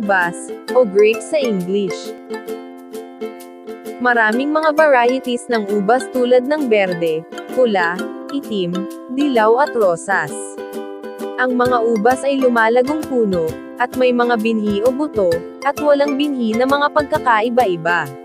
ubas, o grapes sa English. Maraming mga varieties ng ubas tulad ng berde, pula, itim, dilaw at rosas. Ang mga ubas ay lumalagong puno, at may mga binhi o buto, at walang binhi na mga pagkakaiba-iba.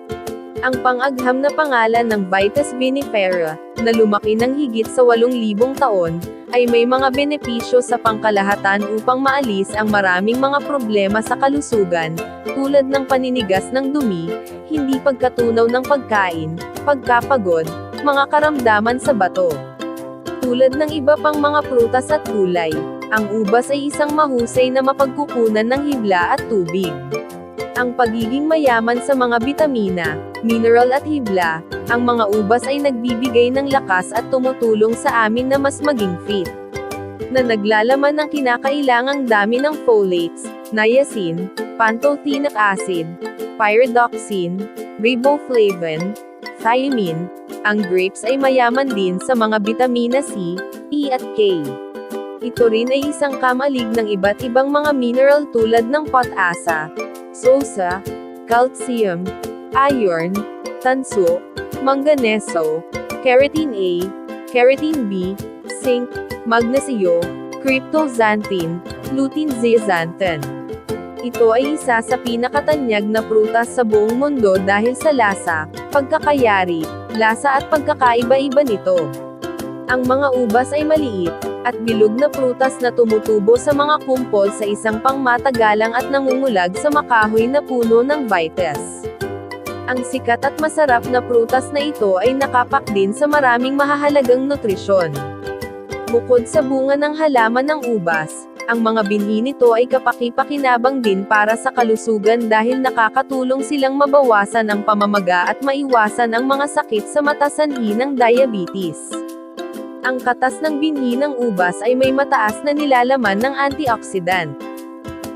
Ang pang-agham na pangalan ng Vitis vinifera, na lumaki ng higit sa 8,000 taon, ay may mga benepisyo sa pangkalahatan upang maalis ang maraming mga problema sa kalusugan, tulad ng paninigas ng dumi, hindi pagkatunaw ng pagkain, pagkapagod, mga karamdaman sa bato. Tulad ng iba pang mga prutas at gulay, ang ubas ay isang mahusay na mapagkukunan ng hibla at tubig. Ang pagiging mayaman sa mga bitamina, mineral at hibla, ang mga ubas ay nagbibigay ng lakas at tumutulong sa amin na mas maging fit. Na naglalaman ng kinakailangang dami ng folates, niacin, pantothenic acid, pyridoxine, riboflavin, thiamine, ang grapes ay mayaman din sa mga bitamina C, E at K. Ito rin ay isang kamalig ng iba't ibang mga mineral tulad ng potasa, sosa, calcium, iron, tanso, manganeso, keratin A, keratin B, zinc, magnesio, cryptoxanthin, lutein zeaxanthin. Ito ay isa sa pinakatanyag na prutas sa buong mundo dahil sa lasa, pagkakayari, lasa at pagkakaiba-iba nito. Ang mga ubas ay maliit, at bilog na prutas na tumutubo sa mga kumpol sa isang pangmatagalang at nangungulag sa makahoy na puno ng vites. Ang sikat at masarap na prutas na ito ay nakapak din sa maraming mahahalagang nutrisyon. Bukod sa bunga ng halaman ng ubas, ang mga binhi nito ay kapaki-pakinabang din para sa kalusugan dahil nakakatulong silang mabawasan ang pamamaga at maiwasan ang mga sakit sa mata sanhi ng diabetes. Ang katas ng binhi ng ubas ay may mataas na nilalaman ng antioxidant.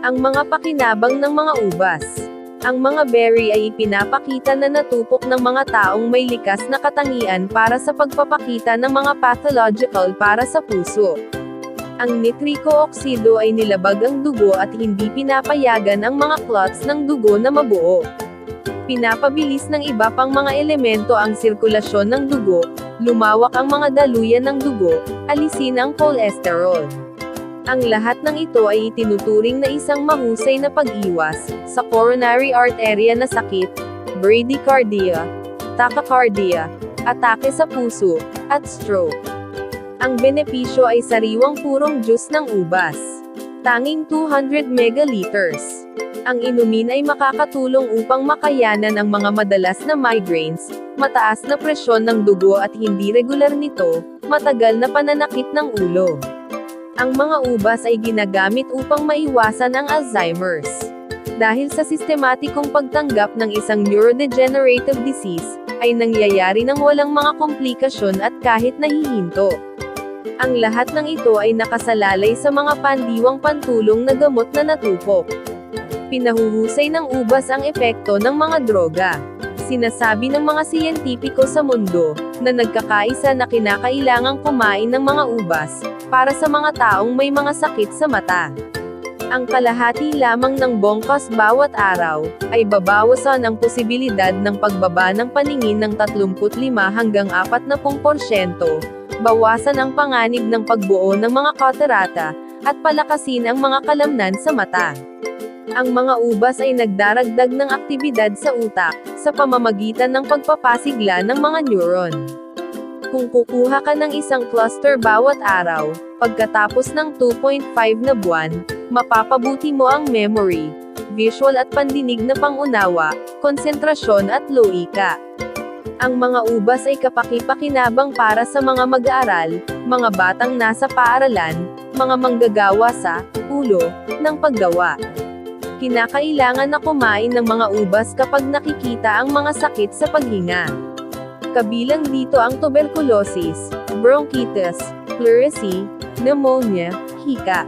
Ang mga pakinabang ng mga ubas. Ang mga berry ay ipinapakita na natupok ng mga taong may likas na katangian para sa pagpapakita ng mga pathological para sa puso. Ang nitrico oxido ay nilabag ang dugo at hindi pinapayagan ang mga clots ng dugo na mabuo. Pinapabilis ng iba pang mga elemento ang sirkulasyon ng dugo, lumawak ang mga daluyan ng dugo, alisin ang cholesterol. Ang lahat ng ito ay itinuturing na isang mahusay na pag-iwas sa coronary arteria na sakit, bradycardia, tachycardia, atake sa puso, at stroke. Ang benepisyo ay sariwang purong juice ng ubas. Tanging 200 megaliters. Ang inumin ay makakatulong upang makayanan ang mga madalas na migraines, mataas na presyon ng dugo at hindi regular nito, matagal na pananakit ng ulo. Ang mga ubas ay ginagamit upang maiwasan ang Alzheimer's. Dahil sa sistematikong pagtanggap ng isang neurodegenerative disease, ay nangyayari ng walang mga komplikasyon at kahit nahihinto. Ang lahat ng ito ay nakasalalay sa mga pandiwang pantulong na gamot na natupok. Pinahuhusay ng ubas ang epekto ng mga droga. Sinasabi ng mga siyentipiko sa mundo, na nagkakaisa na kinakailangang kumain ng mga ubas, para sa mga taong may mga sakit sa mata. Ang kalahati lamang ng bongkos bawat araw, ay babawasan ang posibilidad ng pagbaba ng paningin ng 35 hanggang 40%, bawasan ang panganib ng pagbuo ng mga katarata, at palakasin ang mga kalamnan sa mata. Ang mga ubas ay nagdaragdag ng aktibidad sa utak, sa pamamagitan ng pagpapasigla ng mga neuron. Kung kukuha ka ng isang cluster bawat araw, pagkatapos ng 2.5 na buwan, mapapabuti mo ang memory, visual at pandinig na pangunawa, konsentrasyon at loika. Ang mga ubas ay kapaki-pakinabang para sa mga mag-aaral, mga batang nasa paaralan, mga manggagawa sa ulo ng paggawa. Kinakailangan na kumain ng mga ubas kapag nakikita ang mga sakit sa paghinga. Kabilang dito ang tuberculosis, bronchitis, pleurisy, pneumonia, hika.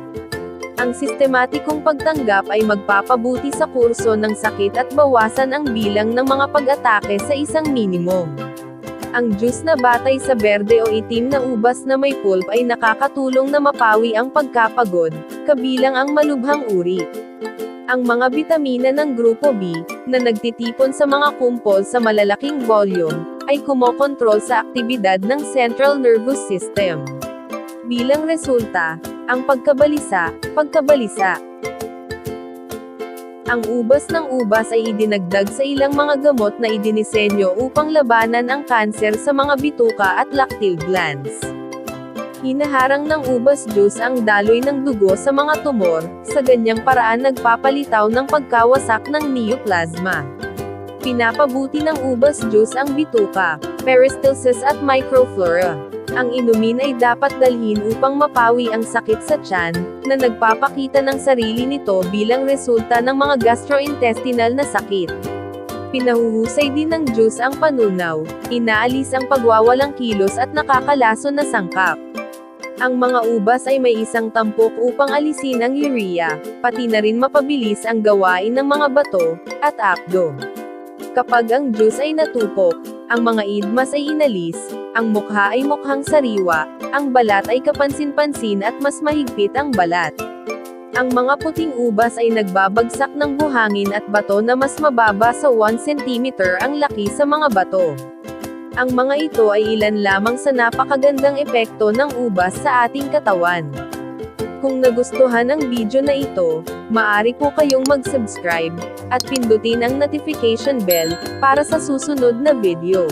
Ang sistematikong pagtanggap ay magpapabuti sa kurso ng sakit at bawasan ang bilang ng mga pag-atake sa isang minimum. Ang juice na batay sa berde o itim na ubas na may pulp ay nakakatulong na mapawi ang pagkapagod, kabilang ang malubhang uri. Ang mga bitamina ng grupo B, na nagtitipon sa mga kumpol sa malalaking volume, ay kumokontrol sa aktibidad ng central nervous system. Bilang resulta, ang pagkabalisa, pagkabalisa. Ang ubas ng ubas ay idinagdag sa ilang mga gamot na idinisenyo upang labanan ang kanser sa mga bituka at lacteal glands. Hinaharang ng ubas juice ang daloy ng dugo sa mga tumor, sa ganyang paraan nagpapalitaw ng pagkawasak ng neoplasma. Pinapabuti ng ubas juice ang bituka, peristalsis at microflora. Ang inumin ay dapat dalhin upang mapawi ang sakit sa tiyan, na nagpapakita ng sarili nito bilang resulta ng mga gastrointestinal na sakit. Pinahuhusay din ng juice ang panunaw, inaalis ang pagwawalang kilos at nakakalason na sangkap. Ang mga ubas ay may isang tampok upang alisin ang urea, pati na rin mapabilis ang gawain ng mga bato, at apdo. Kapag ang juice ay natupok, ang mga idmas ay inalis, ang mukha ay mukhang sariwa, ang balat ay kapansin-pansin at mas mahigpit ang balat. Ang mga puting ubas ay nagbabagsak ng buhangin at bato na mas mababa sa 1 cm ang laki sa mga bato. Ang mga ito ay ilan lamang sa napakagandang epekto ng ubas sa ating katawan. Kung nagustuhan ang video na ito, maaari po kayong mag-subscribe, at pindutin ang notification bell, para sa susunod na video.